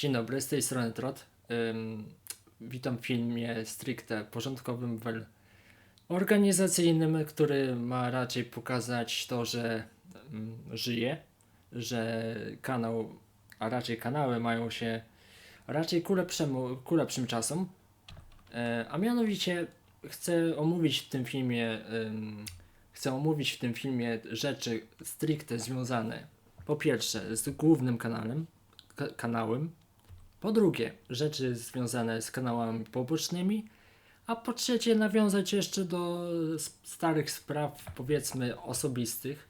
Dzień dobry, z tej strony Trot. Witam w filmie stricte porządkowym, wel organizacyjnym, który ma raczej pokazać to, że ym, żyje, że kanał, a raczej kanały mają się raczej ku lepszemu, ku lepszym czasom. E, a mianowicie chcę omówić w tym filmie, chcę omówić w tym filmie rzeczy stricte związane po pierwsze z głównym kanałem, ka- kanałem, po drugie rzeczy związane z kanałami pobocznymi, a po trzecie nawiązać jeszcze do starych spraw powiedzmy osobistych.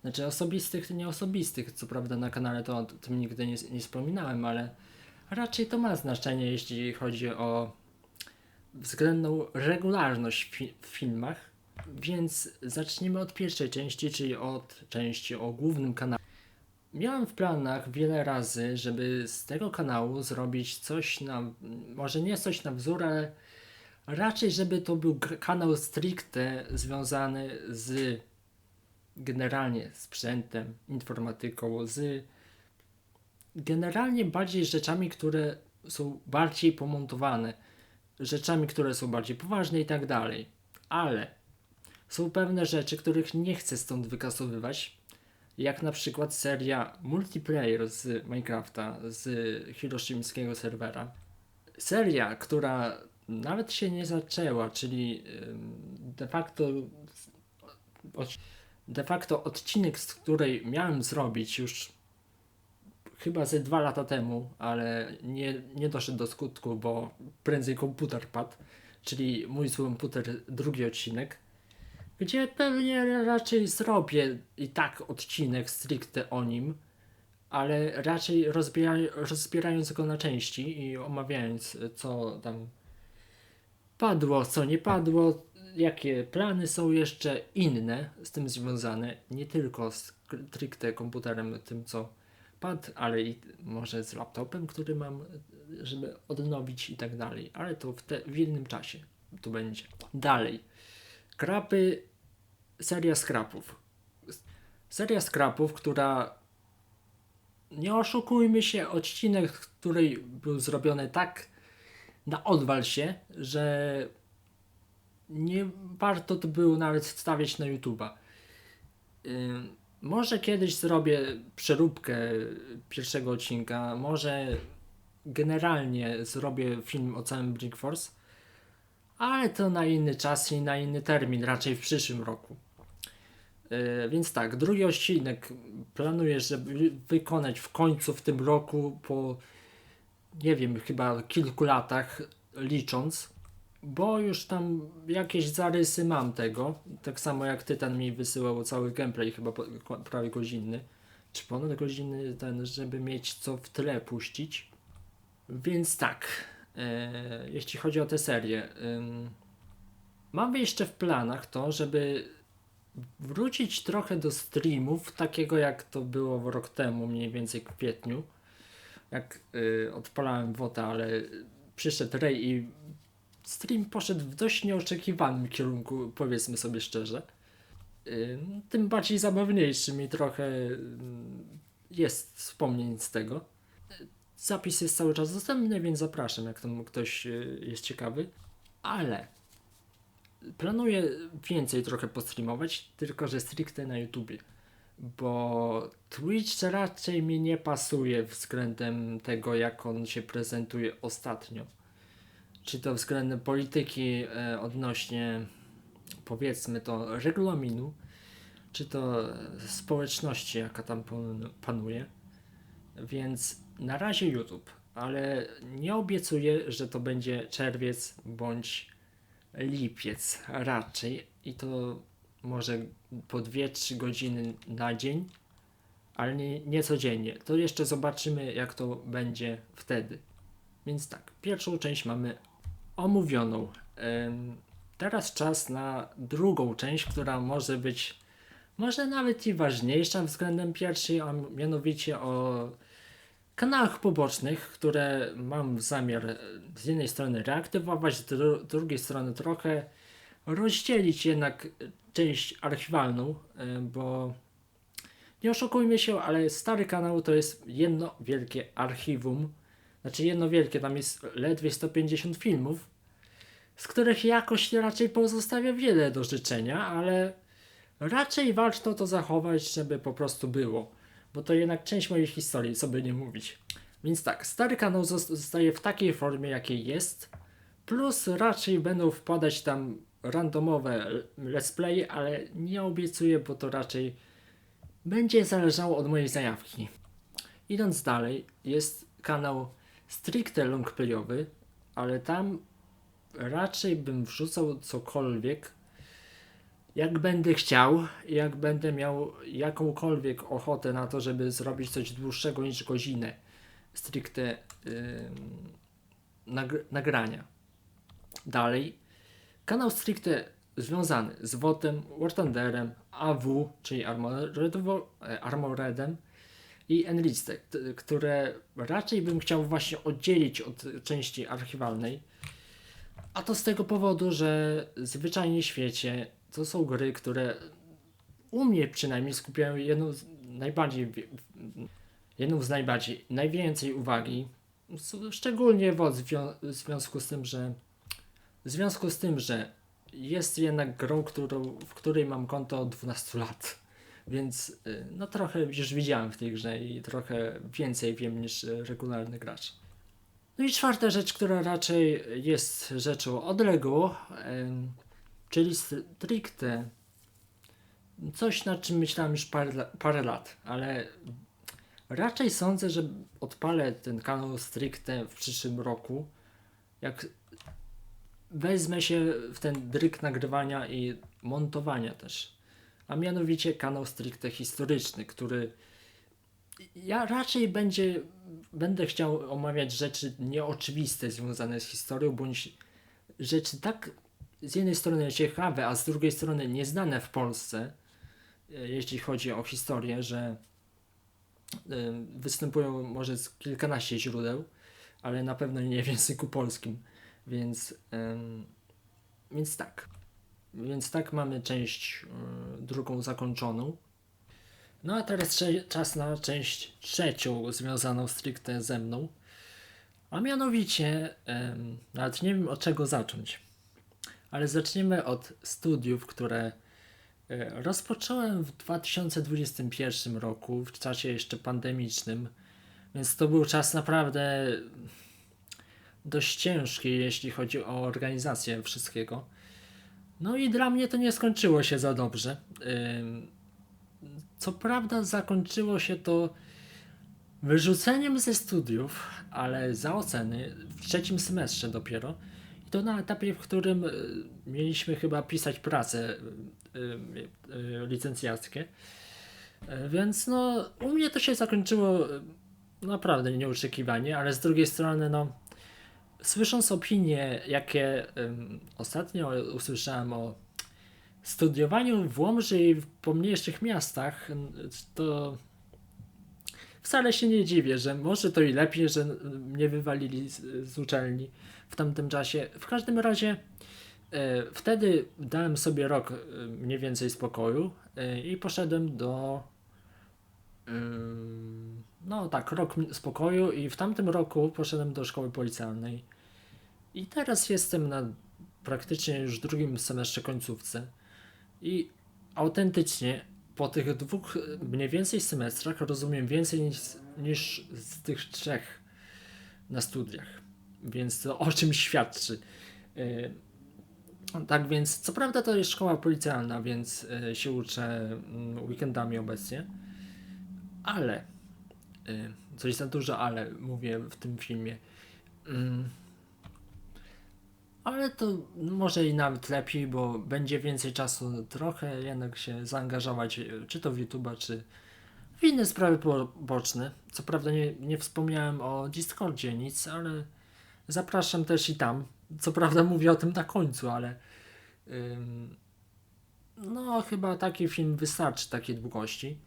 Znaczy osobistych, nie osobistych, co prawda na kanale to o tym nigdy nie, nie wspominałem, ale raczej to ma znaczenie, jeśli chodzi o względną regularność fi- w filmach. Więc zacznijmy od pierwszej części, czyli od części o głównym kanale. Miałem w planach wiele razy, żeby z tego kanału zrobić coś na, może nie coś na wzór, ale raczej, żeby to był kanał stricte związany z generalnie sprzętem, informatyką, z generalnie bardziej rzeczami, które są bardziej pomontowane, rzeczami, które są bardziej poważne i tak dalej. Ale są pewne rzeczy, których nie chcę stąd wykasowywać, jak na przykład seria multiplayer z Minecrafta, z hiroshimskiego serwera. Seria, która nawet się nie zaczęła, czyli de facto de facto odcinek, z której miałem zrobić już chyba ze dwa lata temu, ale nie, nie doszedł do skutku, bo prędzej komputer padł, czyli mój zły komputer, drugi odcinek gdzie pewnie raczej zrobię i tak odcinek stricte o nim, ale raczej rozbiera, rozbierając go na części i omawiając, co tam padło, co nie padło, jakie plany są jeszcze inne z tym związane, nie tylko z stricte komputerem, tym co padł, ale i może z laptopem, który mam, żeby odnowić i tak dalej, ale to w, te, w innym czasie tu będzie. Dalej. Krapy, seria skrapów. Seria skrapów, która nie oszukujmy się, odcinek, który był zrobiony tak na odwal się, że nie warto to było nawet wstawiać na YouTube'a. Może kiedyś zrobię przeróbkę pierwszego odcinka, może generalnie zrobię film o całym Brick Force, ale to na inny czas i na inny termin, raczej w przyszłym roku. Yy, więc tak, drugi odcinek planuję, żeby wykonać w końcu w tym roku, po nie wiem, chyba kilku latach licząc, bo już tam jakieś zarysy mam tego. Tak samo jak Tytan mi wysyłał cały gameplay, chyba prawie godzinny, czy ponad godzinny, ten, żeby mieć co w tle puścić. Więc tak, e, jeśli chodzi o tę serię, ym, mam jeszcze w planach to, żeby wrócić trochę do streamów, takiego jak to było rok temu, mniej więcej w kwietniu, jak y, odpalałem WOTA, ale przyszedł Ray i stream poszedł w dość nieoczekiwanym kierunku, powiedzmy sobie szczerze. Y, tym bardziej zabawniejszym i trochę y, jest wspomnień z tego. Zapis jest cały czas dostępny, więc zapraszam, jak tam ktoś y, jest ciekawy. Ale planuję więcej trochę postreamować, tylko że stricte na YouTubie. Bo Twitch raczej mi nie pasuje względem tego, jak on się prezentuje ostatnio. Czy to względem polityki e, odnośnie, powiedzmy to, regulaminu, czy to e, społeczności, jaka tam pan- panuje. Więc na razie YouTube, ale nie obiecuję, że to będzie czerwiec bądź lipiec raczej i to może po 2-3 godziny na dzień, ale nie, nie codziennie. To jeszcze zobaczymy, jak to będzie wtedy. Więc tak, pierwszą część mamy omówioną. Teraz czas na drugą część, która może być, może nawet i ważniejsza względem pierwszej, a mianowicie o kanałach pobocznych, które mam zamiar z jednej strony reaktywować, z dru- drugiej strony trochę rozdzielić jednak część archiwalną, e, bo nie oszukujmy się, ale stary kanał to jest jedno wielkie archiwum Znaczy jedno wielkie, tam jest ledwie 150 filmów, z których jakość raczej pozostawia wiele do życzenia, ale raczej warto to zachować, żeby po prostu było. Bo to jednak część mojej historii, co by nie mówić. Więc tak, stary kanał zostaje w takiej formie, jakiej jest. Plus raczej będą wpadać tam randomowe let's play, ale nie obiecuję, bo to raczej będzie zależało od mojej zajawki. Idąc dalej, jest kanał stricte longplayowy, ale tam raczej bym wrzucał cokolwiek, jak będę chciał, jak będę miał jakąkolwiek ochotę na to, żeby zrobić coś dłuższego niż godzinę stricte yy, nagr nagrania. Dalej, kanał stricte związany z WOTem, War Thunderem, AW, czyli e, Armoredem i Enlisted, które raczej bym chciał właśnie oddzielić od części archiwalnej. A to z tego powodu, że zwyczajnie w świecie to są gry, które u mnie przynajmniej skupiają jedną z najbardziej jedną z najbardziej, najwięcej uwagi, szczególnie w związku z tym, że w związku z tym, że jest jednak grą, którą, w której mam konto od 12 lat. Więc y, no trochę już widziałem w tej grze i trochę więcej wiem niż regularny gracz. No i czwarta rzecz, która raczej jest rzeczą odległą, czyli stricte coś, nad czym myślałem już parę, parę lat, ale raczej sądzę, że odpalę ten kanał stricte w przyszłym roku, jak wezmę się w ten dryk nagrywania i montowania też. A mianowicie kanał stricte historyczny, który ja raczej będzie, będę chciał omawiać rzeczy nieoczywiste związane z historią, bądź rzeczy tak z jednej strony ciekawe, a z drugiej strony nieznane w Polsce, e, jeśli chodzi o historię, że e, występują może z kilkanaście źródeł, ale na pewno nie w języku polskim. Więc, więc tak. Więc tak mamy część y, drugą zakończoną. No a teraz czas na część trzecią, związaną stricte ze mną. A mianowicie, nawet nie wiem od czego zacząć. Ale zaczniemy od studiów, które e, rozpocząłem w 2021 roku, w czasie jeszcze pandemicznym. Więc to był czas naprawdę dość ciężki, jeśli chodzi o organizację wszystkiego. No i dla mnie to nie skończyło się za dobrze. Co prawda zakończyło się to wyrzuceniem ze studiów, ale za oceny w trzecim semestrze dopiero. To na etapie, w którym y, mieliśmy chyba pisać prace y, licencjackie. Więc no, u mnie to się zakończyło naprawdę nieoczekiwanie, ale z drugiej strony, no, słysząc opinie, jakie ostatnio usłyszałem o studiowaniu w Łomży i w pomniejszych miastach, to wcale się nie dziwię, że może to i lepiej, że mnie wywalili z, z uczelni w tamtym czasie. W każdym razie e, wtedy dałem sobie rok e, mniej więcej spokoju e, i poszedłem do no tak, rok spokoju i w tamtym roku poszedłem do szkoły policjalnej. I teraz jestem na praktycznie już drugim semestrze końcówce. I autentycznie po tych dwóch mniej więcej semestrach rozumiem więcej niż, niż z tych trzech na studiach. Więc to o czym świadczy. Yy, tak więc, co prawda to jest szkoła policjalna, więc yy, się uczę yy, weekendami obecnie, ale coś za dużo, ale mówię w tym filmie. Ale to może i nawet lepiej, bo będzie więcej czasu trochę jednak się zaangażować, y, czy to w YouTube'a, czy w inne sprawy boczne. Co prawda nie, nie wspomniałem o Discordzie nic, ale zapraszam też i tam. Co prawda mówię o tym na końcu, ale ym, no chyba taki film wystarczy takiej długości.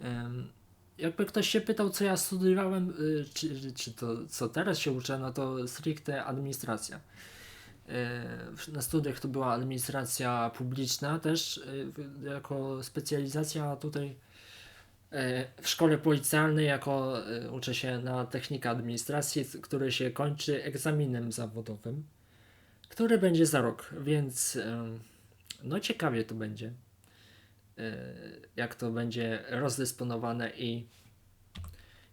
Ym, jakby ktoś się pytał, co ja studiowałem, y, czy, czy to co teraz się uczę, no to stricte administracja. Na studiach to była administracja publiczna też y, jako specjalizacja, tutaj E, W szkole policjalnej jako e, uczę się na technika administracji, który się kończy egzaminem zawodowym, który będzie za rok, więc em, no ciekawie to będzie. E, Jak to będzie rozdysponowane i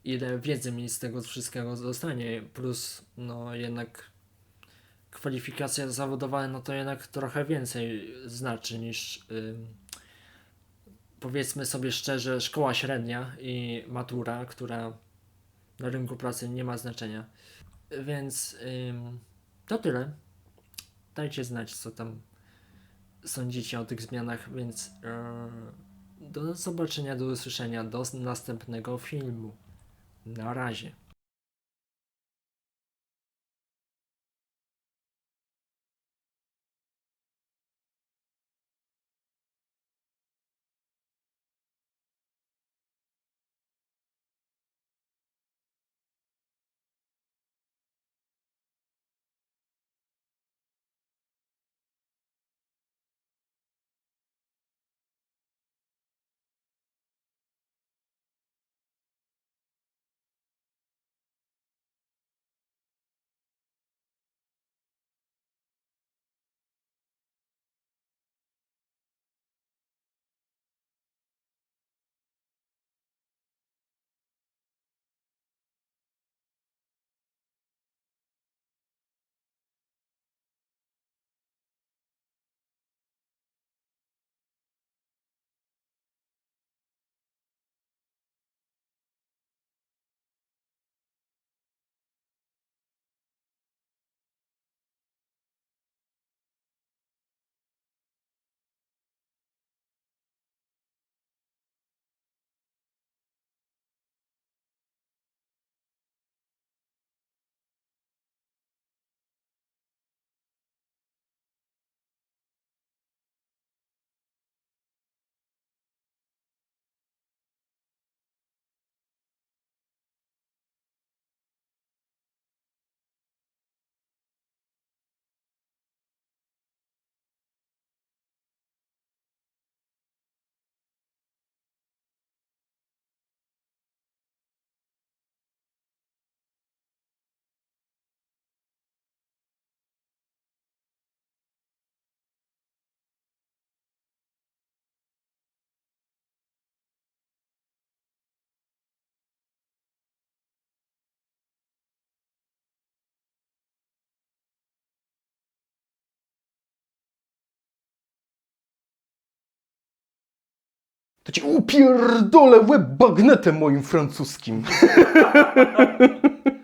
ile wiedzy mi z tego wszystkiego zostanie, plus no jednak kwalifikacja zawodowa, no to jednak trochę więcej znaczy niż powiedzmy sobie szczerze, szkoła średnia i matura, która na rynku pracy nie ma znaczenia. Więc to tyle. Dajcie znać, co tam sądzicie o tych zmianach, więc yy, do zobaczenia, do usłyszenia, do następnego filmu. Na razie. To ci upierdolę łeb bagnetem moim francuskim.